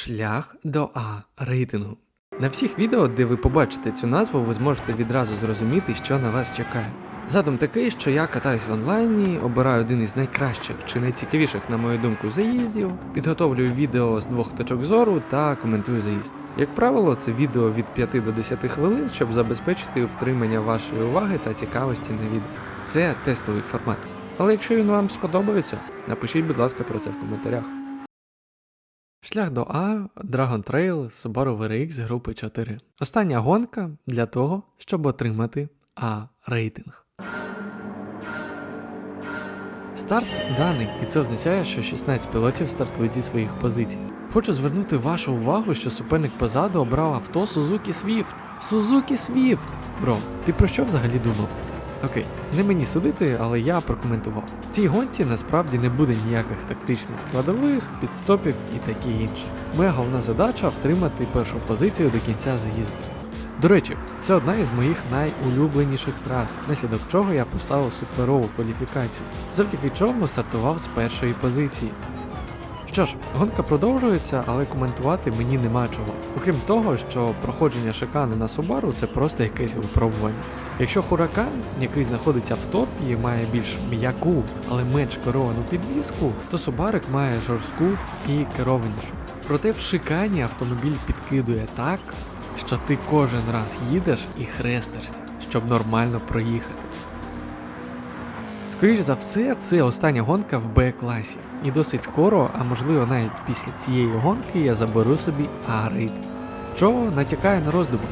Шлях до А рейтингу. На всіх відео, де ви побачите цю назву, ви зможете відразу зрозуміти, що на вас чекає. Задум такий, що я катаюсь в онлайні, обираю один із найкращих чи найцікавіших, на мою думку, заїздів, підготовлюю відео з двох точок зору та коментую заїзд. Як правило, це відео від 5 до 10 хвилин, щоб забезпечити втримання вашої уваги та цікавості на відео. Це тестовий формат. Але якщо він вам сподобається, напишіть, будь ласка, про це в коментарях. Шлях до А Dragon Trail Subaru VRX групи 4. Остання гонка для того, щоб отримати А рейтинг. Старт даний, і це означає, що 16 пілотів стартують зі своїх позицій. Хочу звернути вашу увагу, що суперник позаду обрав авто Suzuki Swift. Suzuki Swift! Бро, ти про що взагалі думав? Окей, не мені судити, але я прокоментував. В цій гонці насправді не буде ніяких тактичних складових, підстопів і таке інше. Моя головна задача втримати першу позицію до кінця заїзду. До речі, це одна із моїх найулюбленіших трас, наслідок чого я поставив суперову кваліфікацію, завдяки чому стартував з першої позиції. Що ж, гонка продовжується, але коментувати мені нема чого. Окрім того, що проходження шикани на Subaru це просто якесь випробування. Якщо Huracan, який знаходиться в топі, має більш м'яку, але менш керовану підвіску, то Subaru має жорстку і керованішу. Проте в шикані автомобіль підкидує так, що ти кожен раз їдеш і хрестишся, щоб нормально проїхати. Скоріше за все, це остання гонка в Б-класі. І досить скоро, а можливо навіть після цієї гонки, я заберу собі А-рейтинг. Що натякає на роздуми.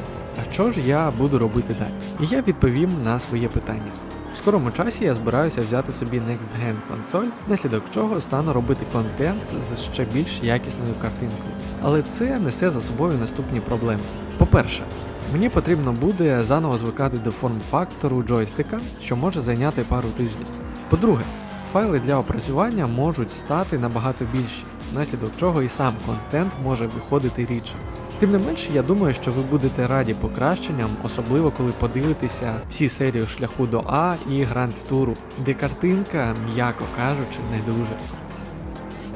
А що ж я буду робити далі? І я відповім на своє питання. В скорому часі я збираюся взяти собі Next Gen консоль, наслідок чого стану робити контент з ще більш якісною картинкою. Але це несе за собою наступні проблеми. По-перше, Мені потрібно буде заново звикати до форм-фактору джойстика, що може зайняти пару тижнів. По-друге, файли для опрацювання можуть стати набагато більші, внаслідок чого і сам контент може виходити рідше. Тим не менше, я думаю, що ви будете раді покращенням, особливо коли подивитеся всі серію шляху до А і Гранд Туру, де картинка, м'яко кажучи, не дуже.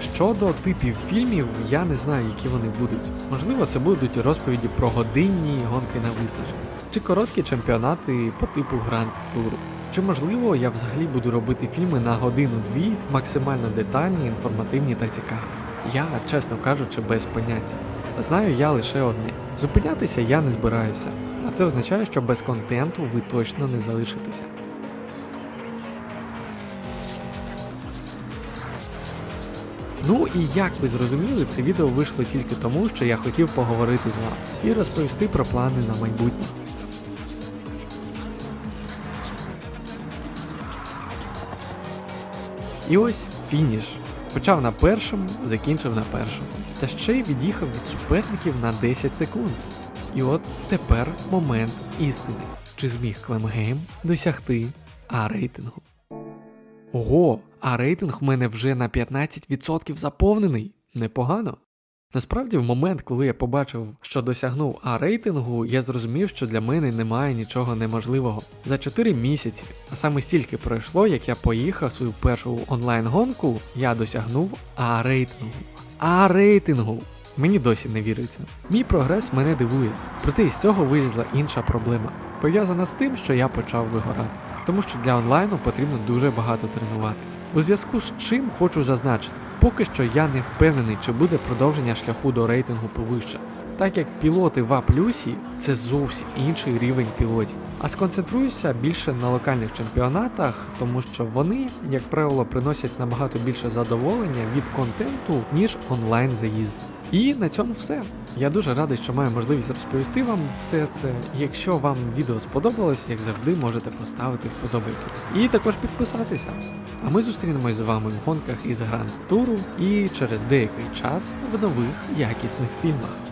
Щодо типів фільмів, я не знаю, які вони будуть. Можливо, це будуть розповіді про годинні гонки на виснаження, чи короткі чемпіонати по типу Гранд Туру. Чи можливо я взагалі буду робити фільми на годину-дві, максимально детальні, інформативні та цікаві? Я, чесно кажучи, без поняття. Знаю я лише одне: зупинятися я не збираюся, а це означає, що без контенту ви точно не залишитеся. Ну і як ви зрозуміли, це відео вийшло тільки тому, що я хотів поговорити з вами і розповісти про плани на майбутнє. І ось фініш. Почав на першому, закінчив на першому. Та ще й від'їхав від суперників на 10 секунд. І от тепер момент істини. Чи зміг Клемгейм досягти А рейтингу? Ого, а рейтинг в мене вже на 15% заповнений. Непогано. Насправді, в момент, коли я побачив, що досягнув А рейтингу, я зрозумів, що для мене немає нічого неможливого. За 4 місяці, а саме стільки пройшло, як я поїхав свою першу онлайн-гонку, я досягнув А рейтингу. А рейтингу! Мені досі не віриться. Мій прогрес мене дивує, проте із цього вилізла інша проблема, пов'язана з тим, що я почав вигорати. Тому що для онлайну потрібно дуже багато тренуватися. У зв'язку з чим хочу зазначити, поки що я не впевнений, чи буде продовження шляху до рейтингу повище. Так як пілоти в А це зовсім інший рівень пілотів. А сконцентруюся більше на локальних чемпіонатах, тому що вони, як правило, приносять набагато більше задоволення від контенту, ніж онлайн заїзди. І на цьому все. Я дуже радий, що маю можливість розповісти вам все це. Якщо вам відео сподобалось, як завжди, можете поставити вподобайку. І також підписатися. А ми зустрінемось з вами в гонках із Гранд Туру і через деякий час в нових якісних фільмах.